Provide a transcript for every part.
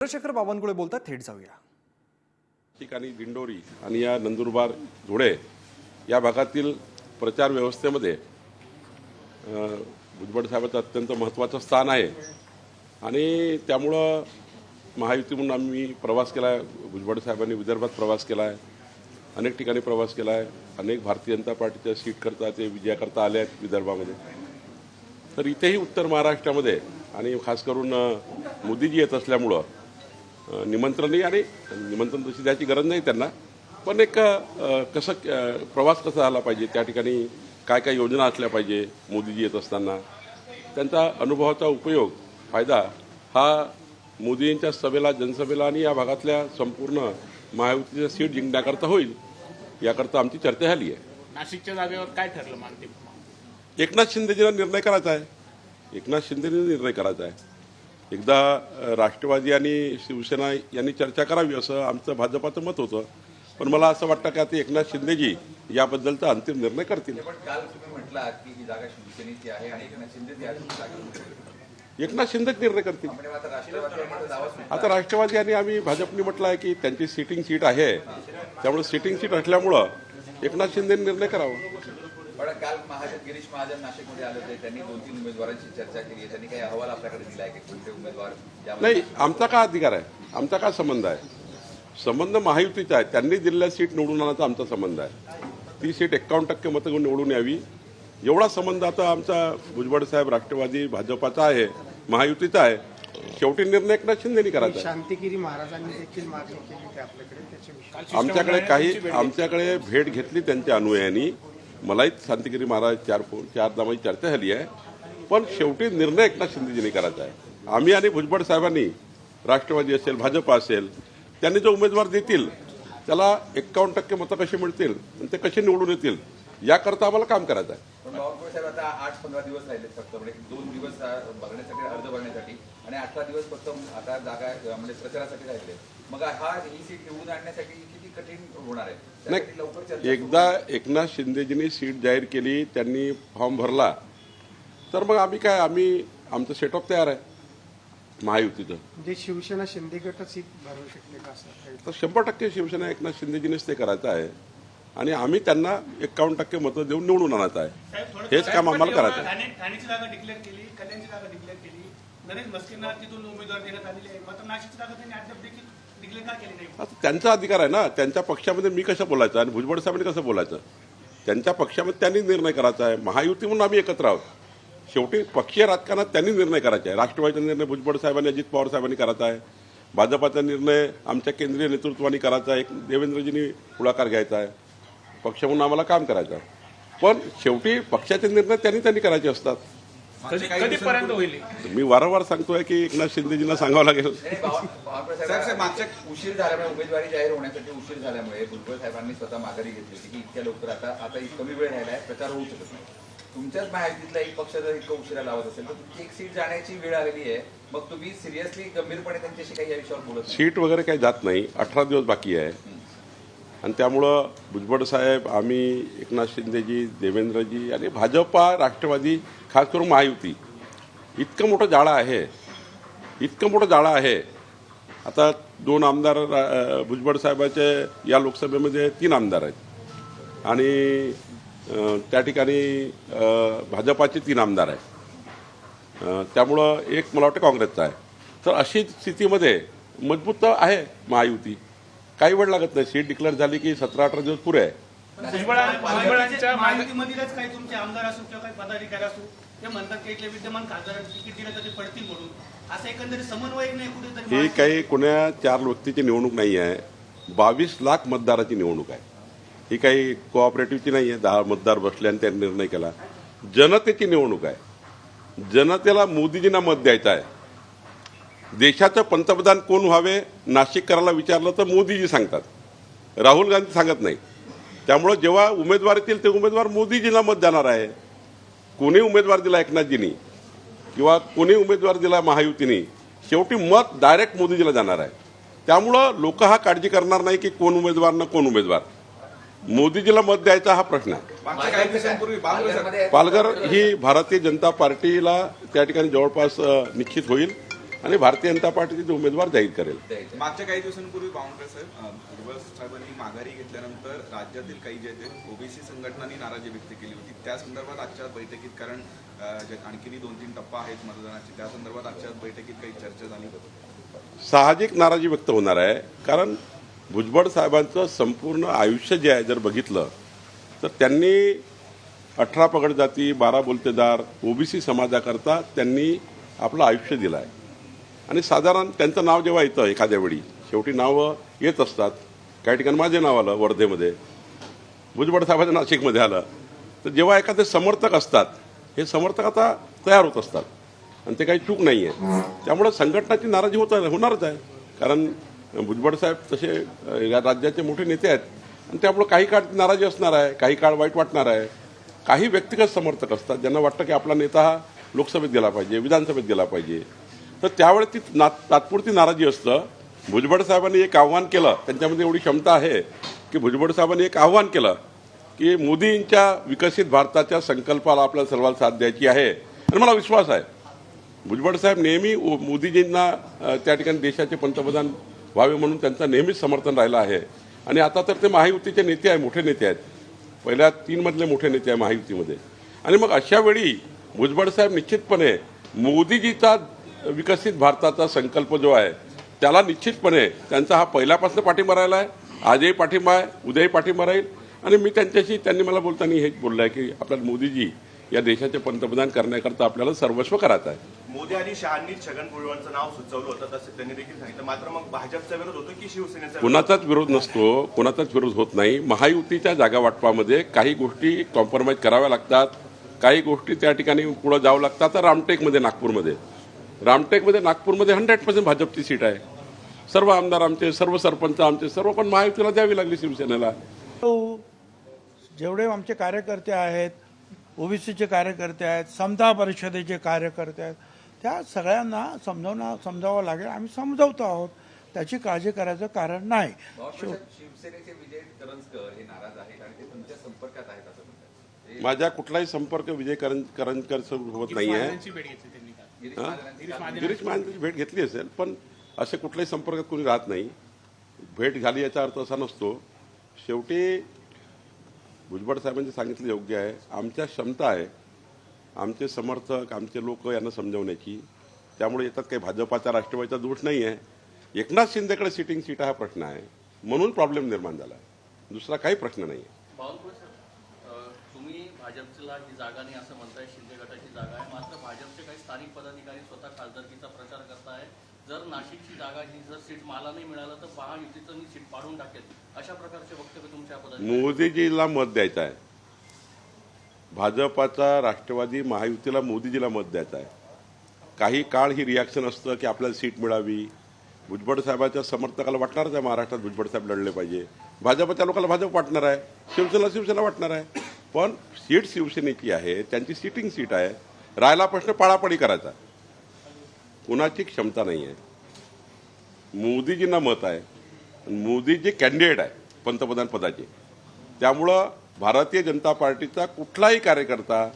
चंद्रशेखर बावनकुळे बोलतात थेट जाऊया. ठिकाणी दिंडोरी आणि या नंदुरबार धुळे या भागातील प्रचार व्यवस्थेमध्ये भुजबळ साहेबांचं अत्यंत महत्त्वाचं स्थान आहे. आणि त्यामुळं महायुती म्हणून आम्ही प्रवास केला आहे भुजबळ साहेबांनी विदर्भात प्रवास केला आहे अनेक ठिकाणी प्रवास केला आहे अनेक भारतीय जनता पार्टीच्या सीटकरता ते विजयाकरता आले आहेत विदर्भामध्ये. तर इथेही उत्तर महाराष्ट्रामध्ये आणि खास करून मोदीजी येत असल्यामुळं निमंत्रणही आणि निमंत्रण तशी द्यायची गरज नाही त्यांना. पण एक कसं प्रवास कसा झाला पाहिजे? त्या ठिकाणी काय काय योजना असल्या पाहिजे? मोदीजी येत असताना. त्यांचा अनुभवाचा उपयोग फायदा हा मोदींच्या सभेला जनसभेला आणि या भागातल्या संपूर्ण महायुतीच्या सीट जिंकण्याकरता होईल याकरता आमची चर्चा झाली आहे. नाशिकच्या जागेवर काय ठरलं मानते एकनाथ शिंदेजीला निर्णय करायचा आहे. एकनाथ शिंदेने निर्णय करायचा आहे. एकदा राष्ट्रवादी आणि शिवसेना यांनी चर्चा करावी असं आमचं भाजपाचं मत होतं. पण मला असं वाटतं की आता एकनाथ शिंदेजी याबद्दलचा अंतिम निर्णय करतील. ही एकनाथ शिंदे शिंदेच निर्णय करतील. आता राष्ट्रवादी आणि दावा सुटला. आता राष्ट्रवादी आणि आम्ही भाजपने म्हटलं आहे की त्यांची सिटिंग सीट आहे. त्यामुळे सिटिंग सीट असल्यामुळं एकनाथ शिंदेने निर्णय करावा. पण काल महाजन गिरीश महाजन नाशिकमध्ये आले होते. त्यांनी दोन तीन उमेदवारांशी चर्चा केली. आहे त्यांनी काही अहवाल आपल्याकडे दिला आहे की कोणते उमेदवार नाही आमचा काय अधिकार आहे? आमचा काय संबंध आहे? संबंध महायुतीचा आहे. त्यांनी दिलेल्या सीट निवडून आणायचा आमचा संबंध आहे. ती सीट एक्कावन्न टक्के मतं घेऊन निवडून यावी. एवढा संबंध आता आमचा भुजबळ साहेब राष्ट्रवादी भाजपाचा आहे महायुतीचा आहे. शेवटी निर्णय एकनाथ शिंदेनी करायचा शांतिगिरी महाराजांनी देखील मागणी केली आपल्याकडे आमच्याकडे काही आमच्याकडे भेट घेतली त्यांच्या अनुयायांनी. मलाही शांतिगिरी महाराज चार फो- चार दामाची चर्चा झाली आहे. पण शेवटी निर्णय एकनाथ शिंदेजींनी करायचा आहे. आम्ही आणि भुजबळ साहेबांनी राष्ट्रवादी असेल भाजप असेल त्यांनी जो उमेदवार देतील त्याला एक्कावन्न टक्के मतं कशी मिळतील आणि ते कसे निवडून येतील याकरता आम्हाला काम करायचं आहे. पण बावनकुळे साहेब आता आठ पंधरा दिवस राहिले फक्त म्हणजे दोन दिवस भरण्यासाठी अर्ज भरण्यासाठी आणि अठरा दिवस फक्त आता जागा म्हणजे प्रचारासाठी राहिले. मग हा ही सीट निवडून आणण्यासाठी किती कठीण होणार आहे? लवकर नाही चर्चा एकदा एकनाथ शिंदेजींनी सीट जाहीर केली त्यांनी फॉर्म भरला तर मग आम्ही काय आम्ही आमचं सेटअप तयार आहे महायुतीचं. म्हणजे शिवसेना शिंदे गटच सीट भरू शकते का? तर शंभर टक्के शिवसेना एकनाथ शिंदेजीनेच ते करायचं आहे. आणि आम्ही त्यांना एक्कावन्न टक्के मतं देऊन निवडून आणायचं आहे. हेच काम आम्हाला करायचं आहे. त्यांचा अधिकार आहे ना. त्यांच्या पक्षामध्ये मी कसं बोलायचं? आणि भुजबळ साहेबांनी कसं बोलायचं? त्यांच्या पक्षामध्ये त्यांनी निर्णय करायचा आहे. महायुती म्हणून आम्ही एकत्र आहोत. शेवटी पक्षीय राजकारणात त्यांनी निर्णय करायचा आहे. राष्ट्रवादीचा निर्णय भुजबळ साहेबांनी अजित पवार साहेबांनी करायचा आहे. भाजपाचा निर्णय आमच्या केंद्रीय नेतृत्वाने करायचा आहे. देवेंद्रजींनी पुढाकार घ्यायचा आहे. पक्ष म्हणून आम्हाला काम करायचं. पण शेवटी पक्षाचे निर्णय त्यांनी त्यांनी करायचे असतात. कधी कधीपर्यंत होईल? मी वारंवार सांगतोय की एकनाथ शिंदेजींना सांगावं लागेल. मागच्या उशीर झाल्यामुळे उमेदवारी जाहीर होण्यासाठी उशीर झाल्यामुळे भुजबळ साहेबांनी स्वतः माघारी घेतली होती की इतक्या लवकर आता आता कमी वेळ राहिला आहे प्रचार होऊ शकत नाही. तुमच्याच महायुतीतला एक पक्ष जर इतकं उशिरा लावत असेल तर तुमची एक सीट जाण्याची वेळ आलेली आहे. मग तुम्ही सिरियसली गंभीरपणे त्यांच्याशी काही या विषयावर बोलत सीट वगैरे काही जात नाही. अठरा दिवस बाकी आहे. आणि त्यामुळं भुजबळ साहेब आम्ही एकनाथ शिंदेजी देवेंद्रजी आणि भाजपा राष्ट्रवादी खास करून महायुती इतकं मोठं जाळं आहे इतकं मोठं जाळं आहे. आता दोन आमदार अ, भुजबळ साहेबाचे या लोकसभेमध्ये तीन आमदार आहेत. आणि त्या ठिकाणी भाजपाचे तीन आमदार आहेत. त्यामुळं एक मला वाटतं काँग्रेसचा आहे. तर अशी स्थितीमध्ये मजबूत तर आहे महायुती. काही वेळ लागत नाही. सीट डिक्लेअर झाली की सतरा अठरा दिवस पुरे आहे. भुजबळ भुजबळांच्या माहितीमधीलच काही तुमचे आमदार असो किंवा काही पदाधिकारी असो ते म्हणतात की इथल्या विद्यमान खासदारांना तिकीट दिलं तर ते पडतील म्हणून. असं एकंदरीत समन्वय नाही कुठेतरी ही काही कोण्या चार व्यक्तीची निवडणूक नाही आहे. बावीस लाख मतदाराची निवडणूक आहे. ही काही कोऑपरेटिव्हची नाही आहे. दहा मतदार बसले आणि त्यांनी निर्णय केला. जनतेची निवडणूक आहे. जनतेला मोदीजींना मत द्यायचं आहे. देशाचं पंतप्रधान कोण व्हावे नाशिककराला विचारलं तर मोदीजी सांगतात. राहुल गांधी सांगत नाही. त्यामुळं जेव्हा उमेदवार येतील ते उमेदवार मोदीजींना मत देणार आहे. कोणी उमेदवार दिला एकनाथजींनी किंवा कोणी उमेदवार दिला महायुतीने शेवटी मत डायरेक्ट मोदीजीला जाणार आहे. त्यामुळं लोक हा काळजी करणार नाही की कोण उमेदवार ना कोण उमेदवार. मोदीजीला मत द्यायचा हा प्रश्न आहे. पालघर ही भारतीय जनता पार्टीला त्या ठिकाणी जवळपास निश्चित होईल. आणि भारतीय जनता पार्टीचे उमेदवार जाहीर करेल. मागच्या काही दिवसांपूर्वी भुजबळ साहेबांनी माघारी घेतल्यानंतर राज्यातील काही जे ओबीसी संघटनांनी नाराजी व्यक्त केली होती. त्या संदर्भात आजच्या बैठकीत कारण आणखीनही दोन तीन टप्पा आहेत मतदानाचे त्या संदर्भात आजच्या बैठकीत काही चर्चा झाली होती. साहजिक नाराजी व्यक्त होणार आहे कारण भुजबळ साहेबांचं संपूर्ण आयुष्य जे आहे जर बघितलं तर त्यांनी अठरा पगड जाती बारा बोलतेदार ओबीसी समाजाकरता त्यांनी आपलं आयुष्य दिलं आहे आणि साधारण त्यांचं नाव जेव्हा येतं एखाद्या वेळी शेवटी नावं येत असतात. काही ठिकाणी माझे नाव आलं वर्धेमध्ये भुजबळ साहेबांच्या नाशिकमध्ये आलं. तर जेव्हा एखादे समर्थक असतात हे समर्थक आता तयार होत असतात. आणि ते काही चूक नाही आहे त्यामुळे संघटनाची नाराजी होत होणारच आहे. कारण भुजबळ साहेब तसे या राज्याचे मोठे नेते आहेत. आणि त्यामुळं काही काळ नाराजी असणार आहे काही काळ वाईट वाटणार आहे. काही व्यक्तिगत समर्थक असतात ज्यांना वाटतं की आपला नेता हा लोकसभेत गेला पाहिजे विधानसभेत गेला पाहिजे. तर त्यावेळेस ती ना तात्पुरती नाराजी असतं. भुजबळ साहेबांनी एक आव्हान केलं. त्यांच्यामध्ये एवढी क्षमता आहे की भुजबळ साहेबांनी एक आव्हान केलं की मोदींच्या विकसित भारताच्या संकल्पाला आपल्याला सर्वांना साथ द्यायची आहे. आणि मला विश्वास आहे. भुजबळ साहेब नेहमी उ- मोदीजींना त्या ठिकाणी देशाचे पंतप्रधान व्हावे म्हणून त्यांचं नेहमीच समर्थन राहिलं आहे. आणि आता तर ते महायुतीचे नेते आहे मोठे नेते आहेत. पहिल्या तीनमधले मोठे नेते आहे महायुतीमध्ये. आणि मग अशावेळी भुजबळ साहेब निश्चितपणे मोदीजीचा विकसित भारताचा संकल्प जो आहे त्याला निश्चितपणे त्यांचा हा पहिल्यापासून पाठिंबा राहिला आहे. आजही पाठिंबा आहे उद्याही पाठिंबा राहील. आणि मी त्यांच्याशी त्यांनी मला बोलताना हेच बोललं आहे की आपल्याला मोदीजी या देशाचे पंतप्रधान करण्याकरता आपल्याला सर्वस्व करायचं आहे. मोदी आणि शहांनी छगन भुजबळांचं नाव सुचवलं होतं तसं त्यांनी देखील सांगितलं. मात्र मग भाजपचा विरोध होतो की शिवसेनेचा? कुणाचाच विरोध नसतो कुणाचाच विरोध होत नाही. महायुतीच्या जागा वाटपामध्ये काही गोष्टी कॉम्प्रोमाइज कराव्या लागतात. काही गोष्टी त्या ठिकाणी पुढे जावं लागतात. तर रामटेकमध्ये नागपूरमध्ये. रामटेकमध्ये नागपूरमध्ये हंड्रेड पर्सेंट भाजपची सीट आहे. सर्व आमदार आमचे सर्व सरपंच आमचे सर्व पण महायुतीला द्यावी लागली शिवसेनेला. जेवढे आमचे कार्यकर्ते आहेत ओबीसीचे कार्यकर्ते आहेत समता परिषदेचे कार्यकर्ते आहेत त्या सगळ्यांना समजावणं समजावं लागेल. आम्ही समजावतो आहोत. त्याची काळजी करायचं कारण नाही. शिवसेनेचे विजय करंजकर हे नाराज आहेत आणि ते तुमच्या संपर्कात आहेत असं म्हणतात. कुठलाही संपर्क विजय करण करंजकर सोबत नाही आहे गिरीश हा? महाजनांची गिरीश महाजनची भेट घेतली असेल पण असे कुठल्याही संपर्कात कोणी राहत नाही. भेट झाली याचा अर्थ असा नसतो. शेवटी भुजबळ साहेबांनी सांगितलं योग्य आहे. आमच्या क्षमता आहे. आमचे समर्थक आमचे लोक यांना समजवण्याची. त्यामुळे येतात काही भाजपाचा राष्ट्रवादीचा दोष नाही आहे. एकनाथ शिंदेकडे सिटिंग सीट हा प्रश्न आहे. म्हणून प्रॉब्लेम निर्माण झाला. आहे दुसरा काही प्रश्न नाही आहे बावनकुळे साहेब अ, तुम्ही भाजपला ही जागा नाही असं म्हणताय शिंदे गटाची जागा आहे. मात्र भाजपचे काही स्थानिक पदाधिकारी स्वतः खासदारकीचा प्रचार करताय जर नाशिकची जागा ही जर सीट मला नाही मिळालं तर महायुतीचं मी सीट पाडून टाकेल अशा प्रकारचे वक्तव्य तुमच्या पदाधिकारी मोदीजीला मत द्यायचं आहे. भाजपाचा राष्ट्रवादी महायुतीला मोदीजीला मत द्यायचं आहे. काही काळ ही रिॲक्शन असतं की आपल्याला सीट मिळावी. भुजबळ साहेबाच्या समर्थकाला वाटणारच आहे महाराष्ट्रात भुजबळ साहेब लढले पाहिजे. भाजपच्या लोकांना भाजप वाटणार आहे. शिवसेना शिवसेना वाटणार आहे. पण सीट शिवसेनेची आहे त्यांची सिटिंग सीट आहे. राहायला प्रश्न पाळापडी करायचा. कुणाची क्षमता नाही आहे. मोदीजींना मत आहे. मोदीजी कॅन्डिडेट आहे पंतप्रधान पदाचे. त्यामुळं भारतीय जनता पार्टीचा कुठलाही कार्यकर्ता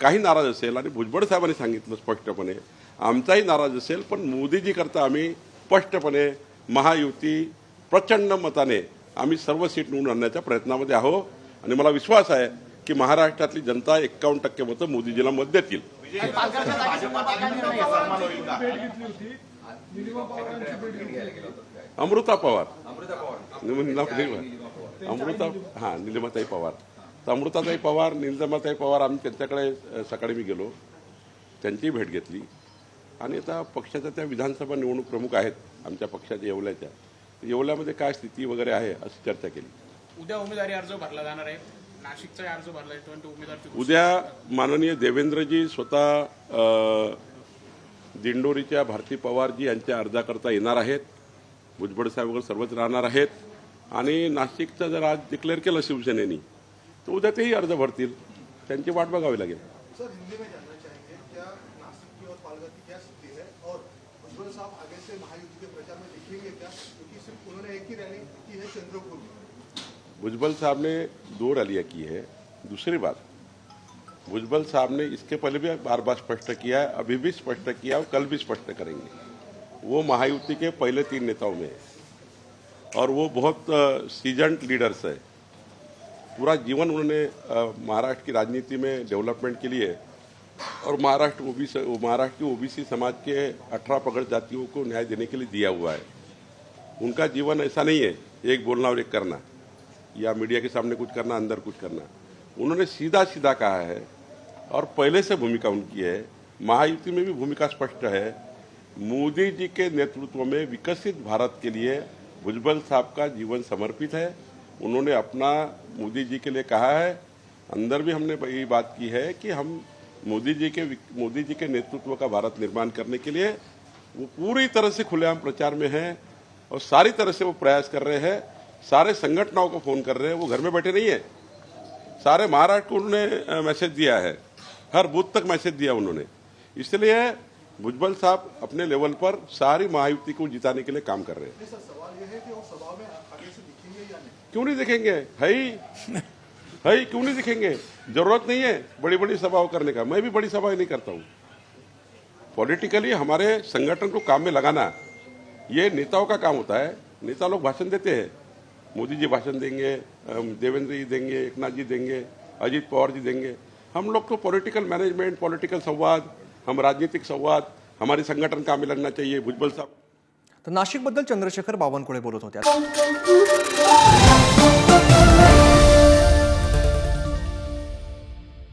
काही नाराज असेल आणि भुजबळ साहेबांनी सांगितलं स्पष्टपणे आमचाही नाराज असेल पण मोदीजी करता आम्ही स्पष्टपणे महायुती प्रचंड मताने आम्ही सर्व सीट निवडून आणण्याच्या प्रयत्नामध्ये आहो आणि मला विश्वास आहे की महाराष्ट्रातली जनता एक्कावन्न टक्के मतं मोदीजीला मत देतील. अमृता पवार. अमृता पवार. निलिमा अमृता हां निलिमाताई पवार. तर अमृताताई पवार निलिमाताई पवार आम्ही त्यांच्याकडे सकाळी मी गेलो. त्यांचीही भेट घेतली. आणि आता पक्षाच्या त्या विधानसभा निवडणूक प्रमुख आहेत आमच्या पक्षाच्या येवल्याच्या. येवल्यामध्ये काय स्थिती वगैरे आहे अशी चर्चा केली. उद्या उमेदवारी अर्ज भरला जाणार आहे. उद्या माननीय देवेंद्रजी स्वतः दिंडोरीच्या भारती पवारजी यांच्या अर्जाकरता येणार आहेत. भुजबळ साहेब वगैरे सर्वच राहणार आहेत. आणि नाशिकचं जर आज डिक्लेअर केलं शिवसेनेनी तर उद्या तेही अर्ज भरतील. त्यांची वाट बघावी लागेल. सर हिंदी में जानना चाहेंगे क्या नासिक की और पालघर की क्या स्थिति है? और भुजबल साहब आगे से महायुति के प्रचार में दिखेंगे क्या? क्योंकि सिर्फ उन्होंने एक ही रैली की है चंद्रपुर में। भुजबल साहब ने दो रैलियाँ की है, दूसरी बात भुजबल साहब ने इसके पहले भी बार बार स्पष्ट किया है, अभी भी स्पष्ट किया और कल भी स्पष्ट करेंगे। वो महायुति के पहले तीन नेताओं में है और वो बहुत सीजनड लीडर्स है। पूरा जीवन उन्होंने महाराष्ट्र की राजनीति में डेवलपमेंट के लिए और महाराष्ट्र ओबीसी, महाराष्ट्र की ओबीसी समाज के अठारह पगड़ जातियों को न्याय देने के लिए दिया हुआ है। उनका जीवन ऐसा नहीं है, एक बोलना और एक करना। या मीडिया के सामने कुछ करना, अंदर कुछ करना। उन्होंने सीधा सीधा कहा है और पहले से भूमिका उनकी है। महायुति में भी भूमिका स्पष्ट है। मोदी जी के नेतृत्व में विकसित भारत के लिए भुजबल साहब का जीवन समर्पित है। उन्होंने अपना मोदी जी के लिए कहा है। अंदर भी हमने ये बात की है कि हम मोदी जी के मोदी जी के नेतृत्व का भारत निर्माण करने के लिए वो पूरी तरह से खुलेआम प्रचार में हैं और सारी तरह से वो प्रयास कर रहे हैं। सारे संगठनों को फ़ोन कर रहे हैं वो घर में बैठे नहीं है। सारे महाराष्ट्र को उन्होंने मैसेज दिया है। हर बूथ तक मैसेज दिया उन्होंने। इसलिए भुजबल साहब अपने लेवल पर सारी महायुति को जिताने के लिए काम कर रहे हैं। है क्यों नहीं दिखेंगे? है ही। है क्यों नहीं दिखेंगे? ज़रूरत नहीं है बड़ी बड़ी सभाओं करने का। मैं भी बड़ी सभाएँ नहीं करता हूँ। पॉलिटिकली हमारे संगठन को काम में लगाना ये नेताओं का काम होता है। नेता लोग भाषण देते हैं। मोदी जी भाषण देंगे देवेंद्र जी देंगे एकनाथ जी देंगे अजीत पवार जी देंगे। हम लोग तो पॉलिटिकल मैनेजमेंट पॉलिटिकल संवाद हम राजनीतिक संवाद हमारे संगठन काम में लगना चाहिए भुजबल साहब। तर नाशिकबद्दल चंद्रशेखर बावनकुळे बोलत होत्या.